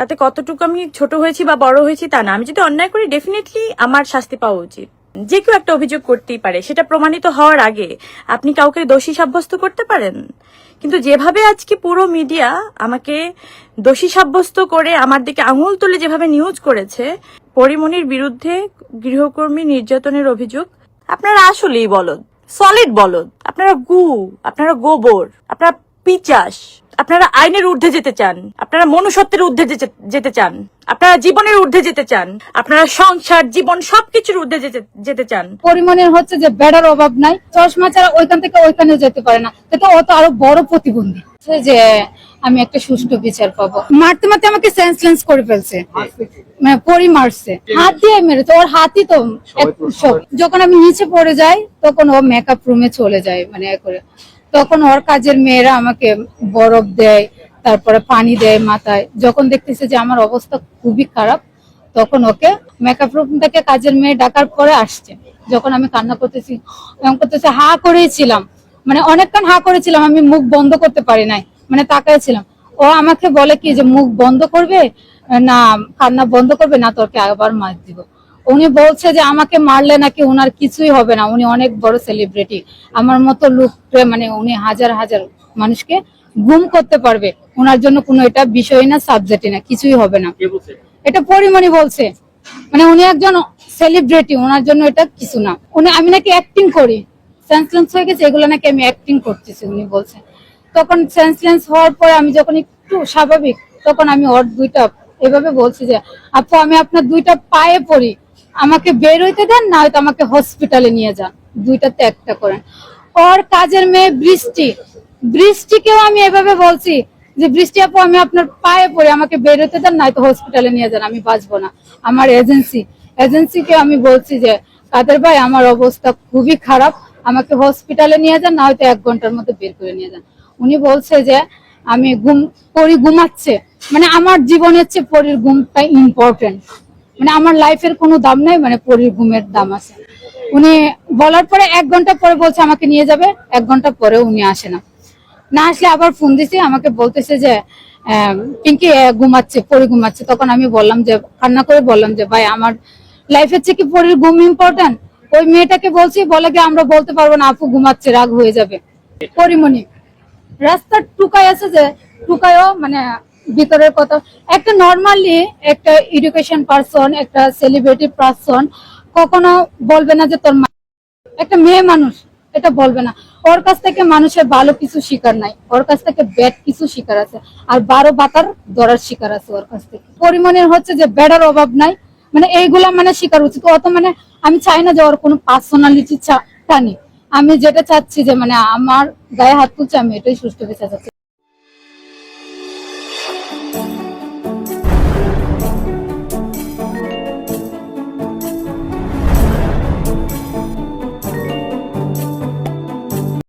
তাতে কতটুকু আমি ছোট হয়েছি বা বড় হয়েছি তা না। আমি যদি অন্যায় করি ডেফিনেটলি আমার শাস্তি পাওয়া উচিত। যে কেউ একটা অভিযোগ করতেই পারে, সেটা প্রমাণিত হওয়ার আগে আপনি কাউকে দোষী সাব্যস্ত করতে পারেন। কিন্তু যেভাবে আজকে পুরো মিডিয়া আমাকে দোষী সাব্যস্ত করে আমার দিকে আঙুল তুলে যেভাবে নিউজ করেছে পরিমণির বিরুদ্ধে গৃহকর্মী নির্যাতনের অভিযোগ, আপনারা আসলেই বলদ। সলিড বলদ। আপনারা গু, আপনারা গোবর, আপনারা পিচাস। আপনারা আইনের ঊর্ধ্বে যেতে চান আপনারা মনুষ্যত্বের ঊর্ধ্বে যেতে- চান আপনারা জীবনের ঊর্ধ্বে যেতে চান আপনারা সংসার জীবন সবকিছুর ঊর্ধ্বে যেতে- চান। পরিমাণের হচ্ছে যে বেড়ার অভাব নাই চশমা ছাড়া ওইখান থেকে ওইখানে যেতে পারে না। তো অত আরও বড় প্রতিবন্ধী। যে আমি একটা সুষ্ঠু বিচার পাবো। মারতে মারতে আমাকে সেন্সলেন্স করে ফেলছে। মানে পরি মারছে। হাত দিয়ে মেরেছে ওর হাতই তো যখন আমি নিচে পড়ে যাই তখন ও মেকআপ রুমে চলে যায় মানে করে। তখন ওর কাজের মেয়েরা আমাকে বরফ দেয়, তারপরে পানি দেয় মাথায়। যখন দেখতেছে যে আমার অবস্থা খুবই খারাপ, তখন ওকে মেকআপ রুম থেকে কাজের মেয়ে ডাকার পরে আসছে। যখন আমি কান্না করতেছি, এরকম করতেছে, হা করেছিলাম। মানে অনেকক্ষণ হা করেছিলাম, আমি মুখ বন্ধ করতে পারি নাই মানে তাকাইছিলাম। ও আমাকে বলে কি যে, মুখ বন্ধ করবে? না, কান্না বন্ধ করবে না, তোকে আবার মার দিব। উনি বলছে যে আমাকে মারলে নাকি উনার কিছুই হবে না উনি অনেক বড় সেলিব্রিটি আমার মতো লোককে মানে উনি হাজার হাজার মানুষকে গুম করতে পারবে ওনার জন্য কোনো এটা বিষয় না সাবজেক্টই না কিছুই হবে না। এটা পরিমণি বলছে। মানে উনি একজন সেলিব্রিটি ওনার জন্য এটা কিছু না। উনি আমি নাকি অ্যাক্টিং করি। সেন্সলেন্স হয়ে গেছে এগুলো নাকি আমি অ্যাক্টিং করতেছি উনি বলছে। তখন সেন্সলেন্স হওয়ার পরে আমি যখন একটু স্বাভাবিক তখন আমি ওর দুইটা এভাবে বলছি যে আপু আমি আপনার দুইটা পায়ে পড়ি। আমাকে বের হইতে দেন, না হয়তো আমাকে হসপিটালে নিয়ে যান। দুইটাতে একটা করেন। ওর কাজের মেয়ে বৃষ্টি। বৃষ্টিকেও আমি এভাবে বলছি যে, বৃষ্টি আপু, আমি আপনার পায়ে পড়ে, আমাকে বের হতে দেন নয়তো হসপিটালে নিয়ে যান, আমি বাঁচবো না। আমার এজেন্সি এজেন্সিকে আমি বলছি যে, কাদের ভাই, আমার অবস্থা খুবই খারাপ, আমাকে হসপিটালে নিয়ে যান, না হয়তো এক ঘণ্টার মধ্যে বের করে নিয়ে যান। উনি বলছে যে, আমি ঘুম, পরি ঘুমাচ্ছে। মানে আমার জীবনের চেয়ে পরির ঘুমটা ইম্পর্টেন্ট মানে আমার লাইফের কোনো দাম নাই মানে পরির ঘুমের দাম আছে। উনি বলার পরে এক ঘণ্টা পরে বলছে আমাকে নিয়ে যাবে, এক ঘণ্টা পরে উনি আসে না। না আসলে আবার ফোন দিছি, আমাকে বলতেছে যে পিঙ্কি ঘুমাচ্ছে, পরি ঘুমাচ্ছে। তখন আমি বললাম যে, কান্না করে বললাম যে, ভাই, আমার লাইফের চেয়ে কি পরির ঘুম ইম্পর্টেন্ট ওই মেয়েটাকে বলছি, বলে কি আমরা বলতে পারব না, আপু ঘুমাচ্ছে, রাগ হয়ে যাবে। পরিমণি, রাস্তার টুকাই আছে যে, টুকায়ও মানে ভিতরের কথা। একটা নর্মালি একটা এডুকেশন পারসন একটা সেলিব্রিটি পারসন কখনো বলবে না যে তোর একটা মেয়ে মানুষ, এটা বলবে না। ওর কাছ থেকে মানুষের ভালো কিছু শিকার নাই, ওর কাছ থেকে ব্যাড কিছু শিকার আছে, আর বারো বাতার ধরার শিকার আছে ওর কাছ থেকে। পরিমাণের হচ্ছে যে বেড়ার অভাব নাই মানে এইগুলা মানে শিকার উচিত। অত মানে আমি চাই না যে ওর কোনো পার্সোনালিটি টানি। আমি যেটা চাচ্ছি যে মানে আমার গায়ে হাত তুলছে, আমি এটাই সুস্থ বিচার চাচ্ছি।